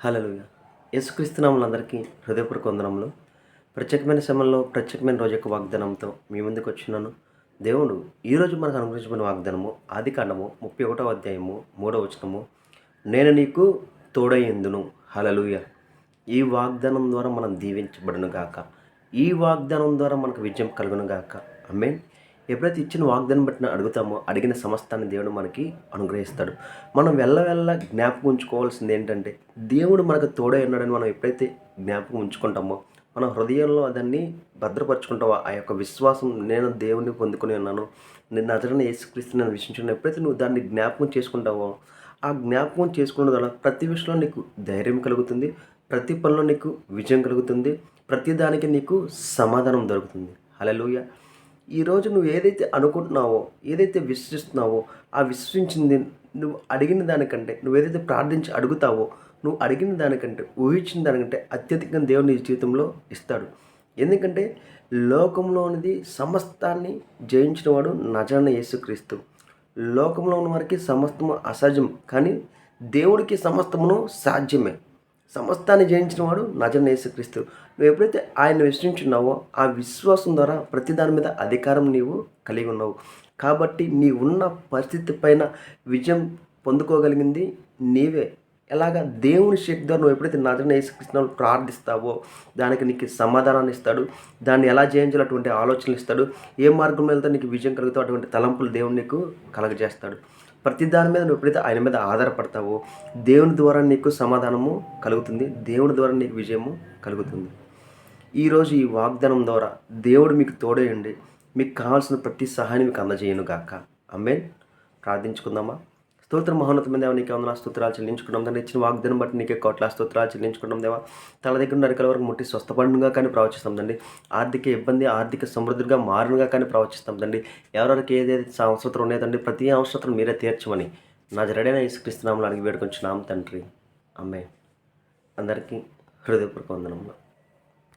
Hello యేసుక్రీస్తునాములు అందరికీ హృదయపూర్వక వందనంలో ప్రత్యేకమైన సమయంలో ప్రత్యేకమైన రోజు యొక్క వాగ్దానంతో మీ ముందుకు వచ్చినాను. దేవుడు ఈరోజు మనకు అనుగ్రహించబడిన వాగ్దానము ఆది కాండము ముప్పై ఒకటో అధ్యాయము మూడో వచనము నేను నీకు తోడయ్యందును హలలుయ ఈ వాగ్దానం ద్వారా మనం దీవించబడును గాక ఈ వాగ్దానం ద్వారా మనకు విజయం కలుగును గాక అమ్మే ఎప్పుడైతే ఇచ్చిన వాగ్దానం బట్టి అడుగుతామో అడిగిన సమస్తాన్ని దేవుడు మనకి అనుగ్రహిస్తాడు. మనం వెళ్ళవెళ్ళ జ్ఞాపకం ఉంచుకోవాల్సింది ఏంటంటే దేవుడు మనకు తోడై ఉన్నాడని మనం ఎప్పుడైతే జ్ఞాపకం ఉంచుకుంటామో మన హృదయంలో దాన్ని భద్రపరచుకుంటావో? ఆ యొక్క విశ్వాసం నేను దేవుణ్ణి పొందుకొని ఉన్నాను నేను అతడిని యేసుక్రీస్తు నేను విశ్వించున్నాను ఎప్పుడైతే నువ్వు దాన్ని జ్ఞాపకం చేసుకుంటావో ఆ జ్ఞాపకం చేసుకున్న ద్వారా ప్రతి విషయంలో నీకు ధైర్యం కలుగుతుంది ప్రతి పనిలో నీకు విజయం కలుగుతుంది ప్రతి దానికి నీకు సమాధానం దొరుకుతుంది. హల్లెలూయా. ఈరోజు నువ్వు ఏదైతే అనుకుంటున్నావో ఏదైతే విశ్వసిస్తున్నావో ఆ విశ్వసించింది నువ్వు అడిగిన దానికంటే నువ్వు ఏదైతే ప్రార్థించి అడుగుతావో నువ్వు అడిగిన దానికంటే ఊహించిన దానికంటే అత్యధికంగా దేవుని జీవితంలో ఇస్తాడు. ఎందుకంటే లోకంలోనిది సమస్తాన్ని జయించిన వాడు నజన యేసుక్రీస్తు. లోకంలో ఉన్న వారికి సమస్తము అసహజం కానీ దేవుడికి సమస్తమును సాధ్యమే. సమస్తాన్ని జయించిన వాడు నజరణ యేసుక్రీస్తు. నువ్వు ఎప్పుడైతే ఆయన విశ్వసించున్నావో ఆ విశ్వాసం ద్వారా ప్రతి దాని మీద అధికారం నీవు కలిగి ఉన్నావు. కాబట్టి నీ ఉన్న పరిస్థితి పైన విజయం పొందుకోగలిగింది నీవే. ఎలాగా? దేవుని శక్తి ద్వారా నువ్వు ఎప్పుడైతే నజన యేసుక్రీస్తు ప్రార్థిస్తావో దానికి నీకు సమాధానాన్ని ఇస్తాడు. దాన్ని ఎలా జయించాలో అటువంటి ఆలోచనలు ఇస్తాడు. ఏ మార్గంలో వెళ్తే నీకు విజయం కలుగుతావు అటువంటి తలంపులు దేవుడు నీకు కలగజేస్తాడు. ప్రతి దాని మీద నువ్వు ఎప్పుడైతే ఆయన మీద ఆధారపడతావో దేవుని ద్వారా నీకు సమాధానము కలుగుతుంది. దేవుని ద్వారా నీకు విజయము కలుగుతుంది. ఈరోజు ఈ వాగ్దానం ద్వారా దేవుడు మీకు తోడేయండి మీకు కావాల్సిన ప్రతి సహాయాన్ని మీకు అందజేయను గాక అమ్మేన్ ప్రార్థించుకుందామా? స్తోత్ర మహోన్నతమైన దేవ నీకే వందన స్తోత్రాలు చెల్లించుకున్నాం దాన్ని ఇచ్చిన వాగ్దానం బట్టి నీకే కోట్ల స్తోత్రాలు చెల్లించుకున్నాం దేవా. తల దగ్గర నరికల వరకు ముట్టి స్వస్థపడుగా కానీ ప్రవచిస్తాం తండ్రి. ఆర్థిక ఇబ్బంది ఆర్థిక సమృద్ధిగా మారునుగా కానీ ప్రవచిస్తాం తండ్రి. ఎవరెవరికి ఏదైతే అవసరం ఉన్నదండి ప్రతి అవసరం మీరే తీర్చమని నా జరడైన ఇసుక్రిస్తున్నాము అడిగి వేడుకొంచున్నాం తండ్రి. అమ్మే అందరికీ హృదయపూర్వక వందనములు.